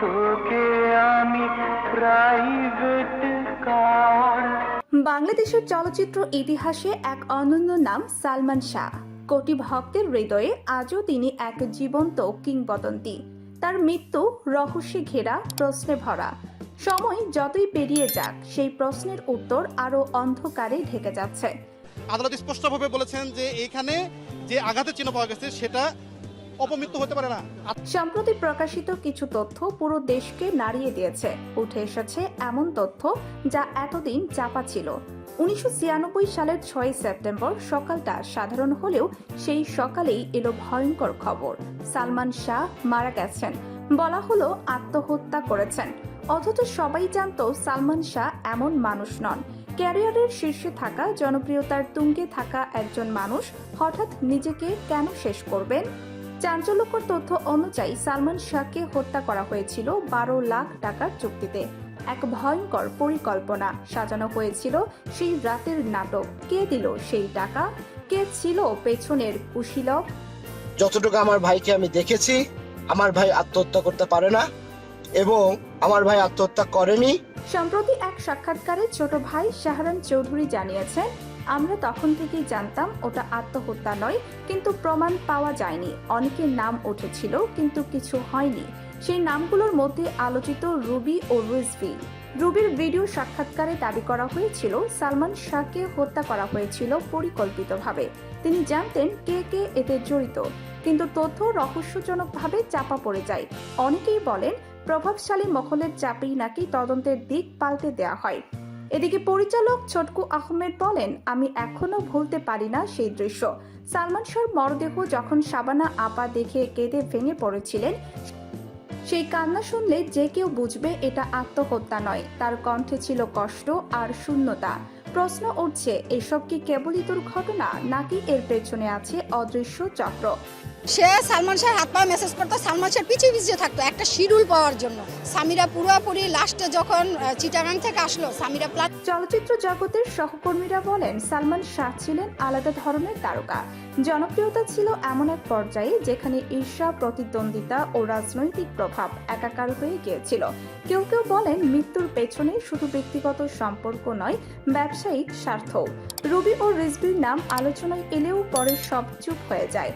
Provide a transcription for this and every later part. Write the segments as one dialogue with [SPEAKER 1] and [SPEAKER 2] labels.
[SPEAKER 1] তোকে আমি private car
[SPEAKER 2] বাংলাদেশের চলচ্চিত্র ইতিহাসে এক অনন্য নাম সালমান শাহ। কোটি ভক্তের হৃদয়ে আজও তিনি এক জীবন্ত কিংবদন্তি। তার মৃত্যু রহস্যে ঘেরা প্রশ্নে ভরা। সময় যতই পেরিয়ে যাক সেই প্রশ্নের উত্তর আরও অন্ধকারে ঢেকে যাচ্ছে।
[SPEAKER 3] আদালত স্পষ্টভাবে বলেছেন যে এখানে যে আঘাতের চিহ্ন পাওয়া গেছে সেটা অপমৃত্যু হতে পারে না।
[SPEAKER 2] সম্প্রতি প্রকাশিত কিছু তথ্য পুরো দেশকে নাড়িয়ে দিয়েছে। উঠে এসেছে এমন তথ্য যা এতদিন চাপা ছিল। উনিশশো সালের ছয় সেপ্টেম্বর সকালটা সাধারণ হলেও সেই সকালেই এলো ভয়ঙ্কর খবর। সালমান শাহ মারা গেছেন। বলা হলো আত্মহত্যা করেছেন। অথচ সবাই জানতো সালমান শাহ এমন মানুষ নন। ক্যারিয়ারের শীর্ষে থাকা, জনপ্রিয়তার তুঙ্গে থাকা একজন মানুষ হঠাৎ নিজেকে কেন শেষ করবেন? চাঞ্চল্যকর তথ্য অনুযায়ী সালমান শাহকে হত্যা করা হয়েছিল বারো লাখ টাকার চুক্তিতে। এক ভয়ঙ্কর পরিকল্পনা সাজানো হয়েছিল সেই রাতের নাটক। কে দিল সেই টাকা? কে ছিল পেছনের কুশীলক
[SPEAKER 4] যতটুকু আমার ভাইকে আমি দেখেছি আমার ভাই আত্মহত্যা করতে পারে না এবং আমার ভাই আত্মহত্যা করেনি।
[SPEAKER 2] সম্প্রতি এক সাক্ষাৎকারে ছোট ভাই শাহরান চৌধুরী জানিয়েছেন আমরা তখন থেকেই জানতাম ওটা আত্মহত্যা নয় কিন্তু প্রমাণ পাওয়া যায়নি। অনেকের নাম উঠেছিল, কিন্তু কিছু হয়নি। সেই নামগুলোর মধ্যে আলোচিত রুবি ও রিজভি রুবির ভিডিও সাক্ষাৎকারে দাবি করা হয়েছিল, সালমান শাহকে হত্যা করা হয়েছিল পরিকল্পিতভাবে। তিনি জানতেন কে কে এতে জড়িত, কিন্তু তথ্য রহস্যজনকভাবে চাপা পড়ে যায়। অনেকেই বলেন, প্রভাবশালী মহলের চাপেই নাকি তদন্তের দিক পাল্টে দেওয়া হয়। এদিকে পরিচালক ছোটকু আহমেদ বলেন, আমি এখনও ভুলতে পারি না সেই দৃশ্য। সালমান শাহর মরদেহ যখন সাবানা আপা দেখে কেঁদে ভেঙে পড়েছিলেন, সেই কান্না শুনলে যে কেউ বুঝবে এটা আত্মহত্যা নয়। তার কণ্ঠে ছিল কষ্ট আর শূন্যতা। প্রশ্ন উঠছে, এসব কি কেবলই দুর্ঘটনা নাকি এর পেছনে আছে অদৃশ্য চক্র?
[SPEAKER 5] সে সালমান শাহের হাত পা মেসেজ করতো, সালমান শাহ পিছিয়ে পিছিয়ে থাকতো, একটা শিডিউল পাওয়ার জন্য। সামিরা পুরোপুরি লাস্টে যখন চিটাগাং থেকে আসলো, সামিরা প্লাস
[SPEAKER 2] চলচ্চিত্র জগতের সহকর্মীরা বলেন, সালমান শাহ ছিলেন আলাদা ধরনের তারকা। জনপ্রিয়তা ছিল এমন এক পর্যায়ে যেখানে ঈর্ষা, প্রতিদ্বন্দ্বিতা ও রাজনৈতিক প্রভাব একাকার হয়ে গিয়েছিল। কেউ কেউ বলেন, মৃত্যুর পেছনে শুধু ব্যক্তিগত সম্পর্ক নয়, ব্যবসায়িক স্বার্থ রবি ও রিজবির নাম আলোচনায় এলেও পরে সব চুপ হয়ে যায়।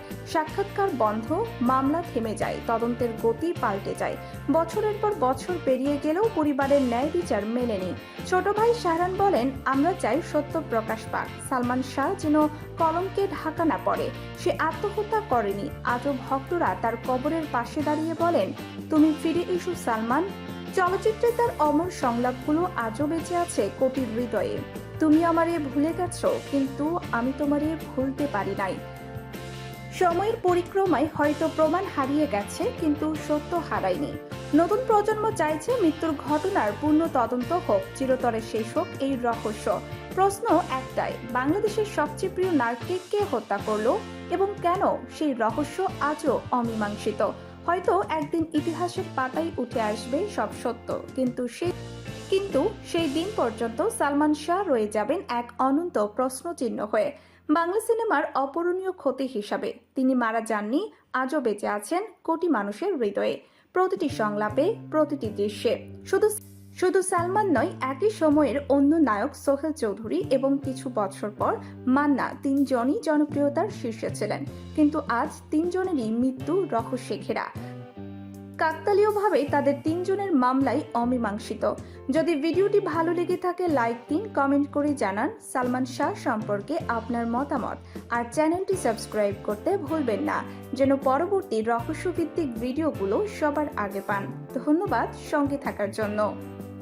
[SPEAKER 2] সাক্ষাৎকার বন্ধ, মামলা থেমে যায়, তদন্তের গতি পাল্টে যায়। বছরের পর বছর পেরিয়ে গেলেও পরিবারের ন্যায় বিচার মেলেনি। ছোট ভাই শাহরান বলেন, আমরা চাই সত্য প্রকাশ পাক। সালমান শাহ যেন কলঙ্কে ঢাকা না পড়ে। সে আত্মহত্যা করেনি। আজও ভক্তরা তার কবরের পাশে দাঁড়িয়ে বলেন, তুমি ফিরে এসো সালমান। চলচ্চিত্রে তার অমর সংলাপগুলো আজও বেঁচে আছে কোটির হৃদয়ে। তুমি আমারে ভুলে গেছো, কিন্তু আমি তোমারে ভুলতে পারি নাই। সময়ের পরিক্রমায় হয়তো প্রমাণ হারিয়ে গেছে, কিন্তু সত্য হারায়নি। নতুন প্রজন্ম চাইছে মৃত্যুর ঘটনার পূর্ণ তদন্ত হোক, চিরতরে শেষ হোক এই রহস্য। প্রশ্ন একটাই, বাংলাদেশের সবচেয়ে প্রিয় নারকে কে হত্যা করল এবং কেন সেই রহস্য আজও অমীমাংসিত? হয়তো একদিন ইতিহাসের পাতায় উঠে আসবে সব সত্য, কিন্তু সেই কিন্তু সেই দিন পর্যন্ত সালমান শাহ রয়ে যাবেন এক অনন্ত প্রশ্নচিহ্ন হয়ে। বাংলা সিনেমার অপূরণীয় ক্ষতি হিসাবে তিনি মারা যাননি, আজও বেঁচে আছেন কোটি মানুষের হৃদয়ে। প্রতিটি সংলাপে, প্রতিটি দৃশ্যে শুধু শুধু সালমান নয়, একই সময়ের অন্য নায়ক সোহেল চৌধুরী এবং কিছু বছর পর মান্না তিনজনই জনপ্রিয়তার শীর্ষে ছিলেন। কিন্তু আজ তিনজনেরই মৃত্যু রহস্যে ঘেরা। কাকতালীয়ভাবে তাদের তিনজনের মামলাই অমীমাংসিত। যদি ভিডিওটি ভালো লেগে থাকে, লাইক দিন, কমেন্ট করে জানান সালমান শাহ সম্পর্কে আপনার মতামত। আর চ্যানেলটি সাবস্ক্রাইব করতে ভুলবেন না, যেন পরবর্তী রহস্যভিত্তিক ভিডিওগুলো সবার আগে পান। ধন্যবাদ সঙ্গে থাকার জন্য।